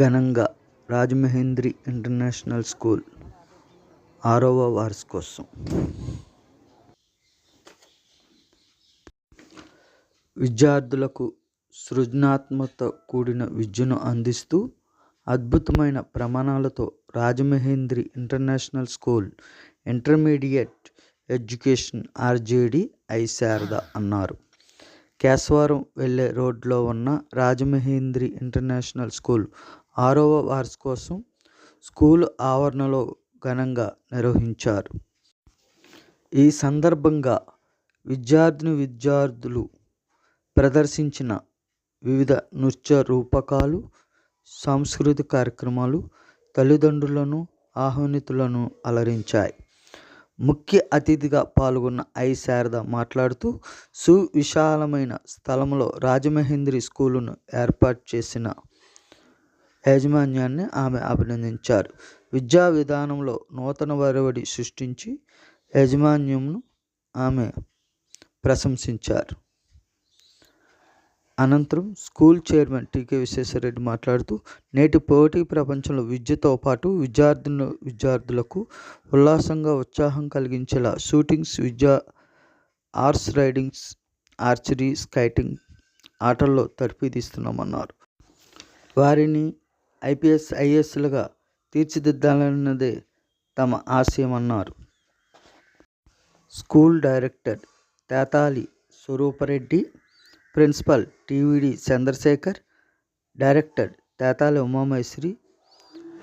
ఘనంగా Rajamahendri international school ఆరవ వార్షికోత్సవం. విద్యార్థులకు సృజనాత్మకత కూడిన విద్యను అందిస్తూ అద్భుతమైన ప్రమాణాలతో Rajamahendri international school intermediate education RJD I Sharada అన్నారు. కేశవరం వెళ్ళే రోడ్లో ఉన్న రాజమహేంద్రి ఇంటర్నేషనల్ స్కూల్ ఆరవ వార్షికోత్సవం స్కూల్ ఆవరణలో ఘనంగా నిర్వహించారు. ఈ సందర్భంగా విద్యార్థిని విద్యార్థులు ప్రదర్శించిన వివిధ నృత్య రూపకాలు సాంస్కృతిక కార్యక్రమాలు తల్లిదండ్రులను ఆహ్వానితులను అలరించాయి. ముఖ్య అతిథిగా పాల్గొన్న ఐ శారద మాట్లాడుతూ సువిశాలమైన స్థలంలో రాజమహేంద్రి స్కూలును ఏర్పాటు చేసిన యాజమాన్యాన్ని ఆమె అభినందించారు. విద్యా విధానంలో నూతన వరవడి సృష్టించి యాజమాన్యంను ఆమె ప్రశంసించారు. అనంతరం స్కూల్ చైర్మన్ టీకే విశ్వేశ్వరరెడ్డి మాట్లాడుతూ నేటి పోటీ ప్రపంచంలో విద్యతో పాటు విద్యార్థులు విద్యార్థులకు ఉల్లాసంగా ఉత్సాహం కలిగించేలా షూటింగ్స్ విద్యా ఆర్స్ రైడింగ్స్ ఆర్చరీ స్కైటింగ్ ఆటల్లో తర్ఫీదిస్తున్నామన్నారు. వారిని ఐపీఎస్ ఐఏఎస్లుగా తీర్చిదిద్దాలన్నదే తమ ఆశయం అన్నారు school director Tetali Swarupa Reddy principal TVD Chandrasekhar director Tetali Umamaheswari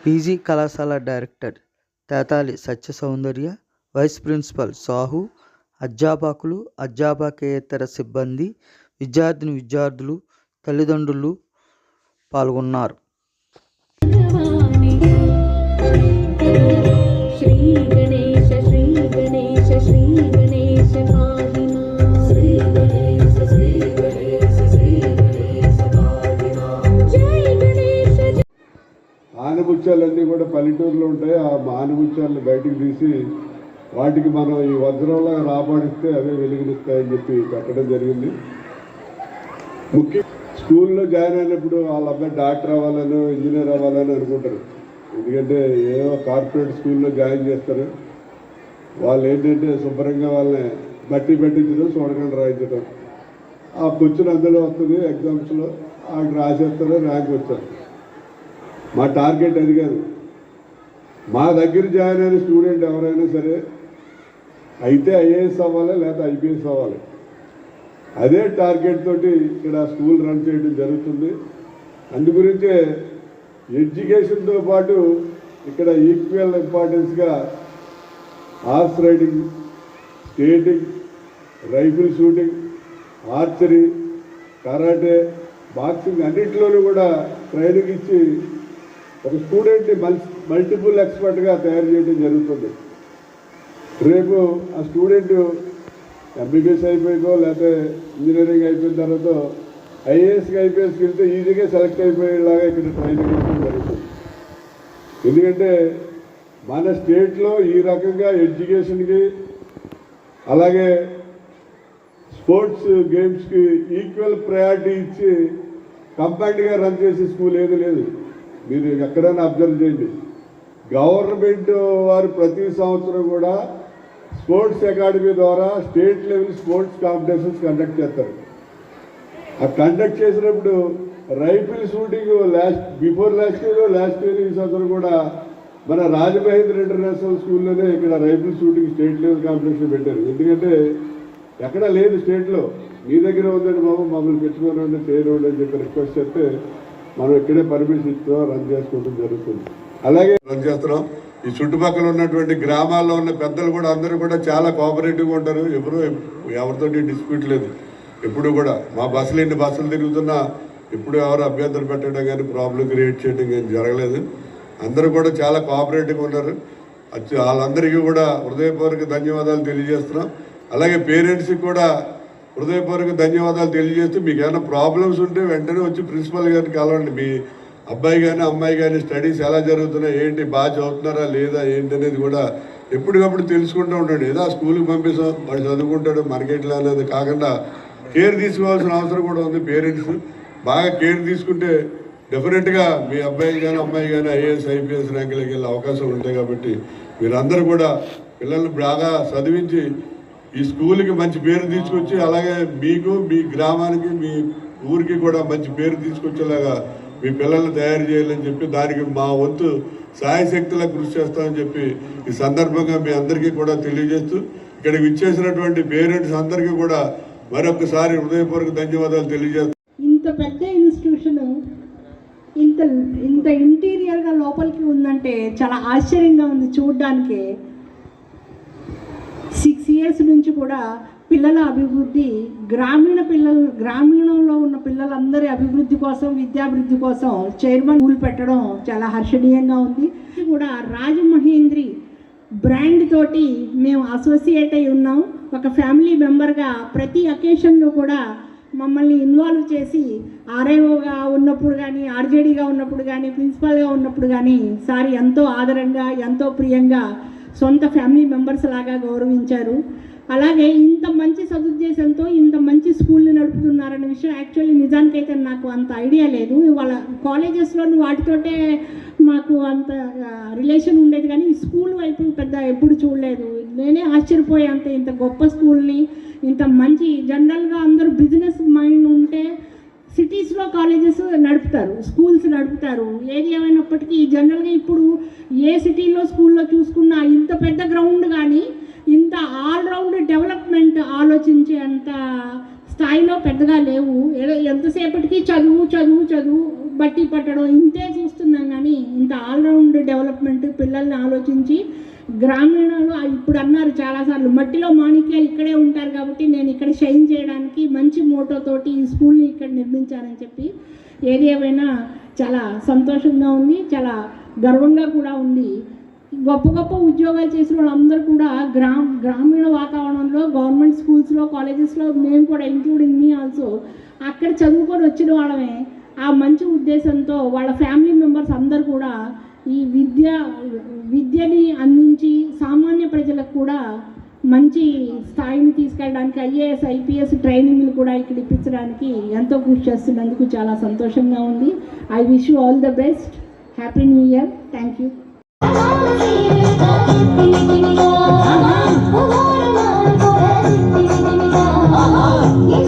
PG కళాశాల director Tetali Satya Soundarya vice principal Sahu అధ్యాపకులు అధ్యాపకేతర సిబ్బంది విద్యార్థిని విద్యార్థులు తల్లిదండ్రులు పాల్గొన్నారు. गणेश श्री गणेश श्री गणेश पाहि मां श्री गणेश श्री गणेश श्री गणेश पाहि मां जय गणेश जय ఆనబుచ్చాలన్నీ కూడా పల్లెటూరులో ఉంటాయి ఆ ఆనబుచ్చాలను బయటికి తీసి వాటికి మనం ఈ వజ్రంలో రాబడిస్తే అవే వెలుగునిస్తాయని చెప్పి పెట్టడం జరిగింది ముఖ్య స్కూల్లో జాయిన్ అయినప్పుడు వాళ్ళ అబ్బాయి డాక్టర్ అవ్వాలని ఇంజనీర్ అవ్వాలని అనుకుంటారు ఎందుకంటే ఏదో కార్పొరేట్ స్కూల్లో జాయిన్ చేస్తారు. వాళ్ళు ఏంటంటే శుభ్రంగా వాళ్ళని బట్టి పెట్టించడం చూడకుండా రాయించడం. ఆ క్వశ్చన్ అందులో వస్తుంది ఎగ్జామ్స్లో అక్కడ రాసేస్తారు ర్యాంక్ వచ్చారు మా టార్గెట్ అది కాదు. మా దగ్గర జాయిన్ అయిన స్టూడెంట్ ఎవరైనా సరే అయితే ఐఏఎస్ అవ్వాలి లేదా ఐపీఎస్ అవ్వాలి. అదే టార్గెట్ తోటి ఇక్కడ స్కూల్ రన్ చేయడం జరుగుతుంది. అందు గురించే ఎడ్యుకేషన్తో పాటు ఇక్కడ equal ఇంపార్టెన్స్గా horse riding skating rifle shooting archery karate boxing అన్నింటిలోనూ కూడా ట్రైనింగ్ ఇచ్చి ఒక స్టూడెంట్ని మల్ మల్టిపుల్ ఎక్స్పర్ట్గా తయారు చేయడం జరుగుతుంది. రేపు ఆ స్టూడెంట్ ఎంబీబీఎస్ అయిపోయిందో లేకపోతే ఇంజనీరింగ్ అయిపోయిన తర్వాత ఐఏఎస్కి ఐపీఎస్కి వెళ్తే ఈజీగా సెలెక్ట్ అయిపోయేలాగా ఇక్కడ ట్రైనింగ్ ఇవ్వడం జరుగుతుంది. ఎందుకంటే మన స్టేట్లో ఈ రకంగా ఎడ్యుకేషన్కి అలాగే స్పోర్ట్స్ గేమ్స్కి ఈక్వల్ ప్రయారిటీ ఇచ్చి కంపైన్డ్గా రన్ చేసే స్కూల్ ఏది లేదు. మీరు ఎక్కడైనా అబ్జర్వ్ చేయండి. గవర్నమెంట్ వారు ప్రతి సంవత్సరం కూడా స్పోర్ట్స్ అకాడమీ ద్వారా state level sports competitions conduct చేస్తారు. ఆ కండక్ట్ చేసినప్పుడు rifle shooting last before last year last year ఈ సంవత్సరం కూడా మన రాజమహేంద్ర ఇంటర్నేషనల్ స్కూల్లోనే ఇక్కడ rifle shooting state level competition పెట్టారు. ఎందుకంటే ఎక్కడా లేదు స్టేట్లో. మీ దగ్గర ఉందండి బాబు మమ్మల్ని పెట్టుకోనండి చేయనివ్వండి అని చెప్పి రిక్వెస్ట్ చేస్తే మనం ఇక్కడే పర్మిషన్ ఇస్తాం రన్ చేసుకోవడం జరుగుతుంది. అలాగే రన్ చేస్తున్నాం. ఈ చుట్టుపక్కల ఉన్నటువంటి గ్రామాల్లో ఉన్న పెద్దలు కూడా అందరూ కూడా చాలా కోఆపరేటివ్గా ఉంటారు. ఎవరు ఎవరితోటి డిస్ప్యూట్ లేదు. ఎప్పుడు కూడా మా బస్సులు ఎన్ని బస్సులు తిరుగుతున్నా ఎప్పుడు ఎవరు అభ్యంతరం పెట్టడం కానీ ప్రాబ్లం క్రియేట్ చేయడం కానీ జరగలేదు. అందరూ కూడా చాలా కోఆపరేటివ్గా ఉన్నారు. వచ్చి వాళ్ళందరికీ కూడా హృదయపూర్వక ధన్యవాదాలు తెలియజేస్తున్నాం. అలాగే పేరెంట్స్కి కూడా హృదయపూర్వక ధన్యవాదాలు తెలియజేస్తూ మీకు ఏమైనా ప్రాబ్లమ్స్ ఉంటే వెంటనే వచ్చి ప్రిన్సిపల్ గారిని కలవండి. మీ అబ్బాయి కానీ అమ్మాయి కానీ స్టడీస్ ఎలా జరుగుతున్నాయి ఏంటి బాగా చదువుతున్నారా లేదా ఏంటి అనేది కూడా ఎప్పటికప్పుడు తెలుసుకుంటూ ఉండండి. ఏదో ఆ స్కూల్కి పంపిస్తాం వాడు చదువుకుంటాడు మార్కెట్లో అనేది కాకుండా కేర్ తీసుకోవాల్సిన అవసరం కూడా ఉంది పేరెంట్స్. బాగా కేర్ తీసుకుంటే డెఫినెట్గా మీ అబ్బాయి కానీ అమ్మాయి కానీ ఐఏఎస్ ఐపీఎస్ ర్యాంకులకి వెళ్ళే అవకాశం ఉంటాయి కాబట్టి మీరందరూ కూడా పిల్లల్ని బాగా చదివించి ఈ స్కూల్కి మంచి పేరు తీసుకొచ్చి అలాగే మీకు మీ గ్రామానికి మీ ఊరికి కూడా మంచి పేరు తీసుకొచ్చేలాగా మీ పిల్లల్ని తయారు చేయాలని చెప్పి దానికి మా వంతు సాయశక్తిలా కృషి చేస్తామని చెప్పి ఈ సందర్భంగా మీ అందరికీ కూడా తెలియజేస్తూ ఇక్కడికి విచ్చేసినటువంటి పేరెంట్స్ అందరికీ కూడా మరొకసారి హృదయపూర్వక ధన్యవాదాలు తెలియజేస్తాను ఇంత పెద్ద ఇన్స్టిట్యూషన్ ఇంత ఇంత ఇంటీరియర్గా లోపలికి ఉందంటే చాలా ఆశ్చర్యంగా ఉంది చూడడానికి. సిక్స్ ఇయర్స్ నుంచి కూడా పిల్లల అభివృద్ధి గ్రామీణ పిల్లలు గ్రామీణంలో ఉన్న పిల్లలందరి అభివృద్ధి కోసం విద్యాభివృద్ధి కోసం చైర్మన్ స్కూల్ పెట్టడం చాలా హర్షణీయంగా ఉంది. కూడా రాజమహేంద్రి బ్రాండ్ తోటి మేము అసోసియేట్ అయి ఉన్నాం. ఒక ఫ్యామిలీ మెంబర్గా ప్రతి అకేషన్లో కూడా మమ్మల్ని ఇన్వాల్వ్ చేసి ఆర్ఐఓగా ఉన్నప్పుడు కానీ ఆర్జేడీగా ఉన్నప్పుడు కానీ ప్రిన్సిపాల్గా ఉన్నప్పుడు కానీ సార్ ఎంతో ఆదరంగా ఎంతో ప్రియంగా సొంత ఫ్యామిలీ మెంబర్స్ లాగా గౌరవించారు. అలాగే ఇంత మంచి సదుద్దేశంతో ఇంత మంచి స్కూల్ని నడుపుతున్నారనే విషయం యాక్చువల్లీ నిజానికైతే నాకు అంత ఐడియా లేదు. వాళ్ళ కాలేజెస్లోని వాటితోటే మాకు అంత రిలేషన్ ఉండేది కానీ ఈ స్కూల్ వైపు పెద్ద ఎప్పుడు చూడలేదు. నేనే ఆశ్చర్యపోయేంత ఇంత గొప్ప స్కూల్ని ఇంత మంచి జనరల్గా అందరూ బిజినెస్ మైండ్ ఉంటే సిటీస్లో కాలేజెస్ నడుపుతారు స్కూల్స్ నడుపుతారు. ఏది ఏమైనప్పటికీ జనరల్గా ఇప్పుడు ఏ సిటీలో స్కూల్లో చూసుకున్నా ఇంత పెద్ద గ్రౌండ్ కానీ ఇంత ఆల్రౌండ్ డెవలప్మెంట్ ఆలోచించే అంత స్థాయిలో పెద్దగా లేవు. ఎంతసేపటికి చదువు చదువు చదువు బట్టి పట్టడం ఇంతే చూస్తున్నాం కానీ ఇంత ఆల్రౌండ్ డెవలప్మెంట్ పిల్లల్ని ఆలోచించి గ్రామీణంలో ఇప్పుడు అన్నారు చాలాసార్లు మట్టిలో మాణిక్యాలు ఇక్కడే ఉంటారు కాబట్టి నేను ఇక్కడ షైన్ చేయడానికి మంచి మోటోతోటి ఈ స్కూల్ని ఇక్కడ నిర్మించానని చెప్పి ఏది ఏమైనా చాలా సంతోషంగా ఉంది చాలా గర్వంగా కూడా ఉంది. గొప్ప గొప్ప ఉద్యోగాలు చేసిన వాళ్ళందరూ కూడా గ్రామ గ్రామీణ వాతావరణంలో గవర్నమెంట్ స్కూల్స్లో కాలేజెస్లో మేము కూడా ఇంక్లూడింగ్ మీ ఆల్సో అక్కడ చదువుకొని వచ్చిన వాళ్ళమే. ఆ మంచి ఉద్దేశంతో వాళ్ళ ఫ్యామిలీ మెంబర్స్ అందరూ కూడా ఈ విద్య విద్యని అందించి సామాన్య ప్రజలకు కూడా మంచి స్థాయిని తీసుకెళ్ళడానికి ఐఏఎస్ ఐపీఎస్ ట్రైనింగ్లు కూడా ఇక్కడ ఇప్పించడానికి ఎంతో కృషి చేస్తున్నందుకు చాలా సంతోషంగా ఉంది. I wish you all the best happy new year thank you Oh,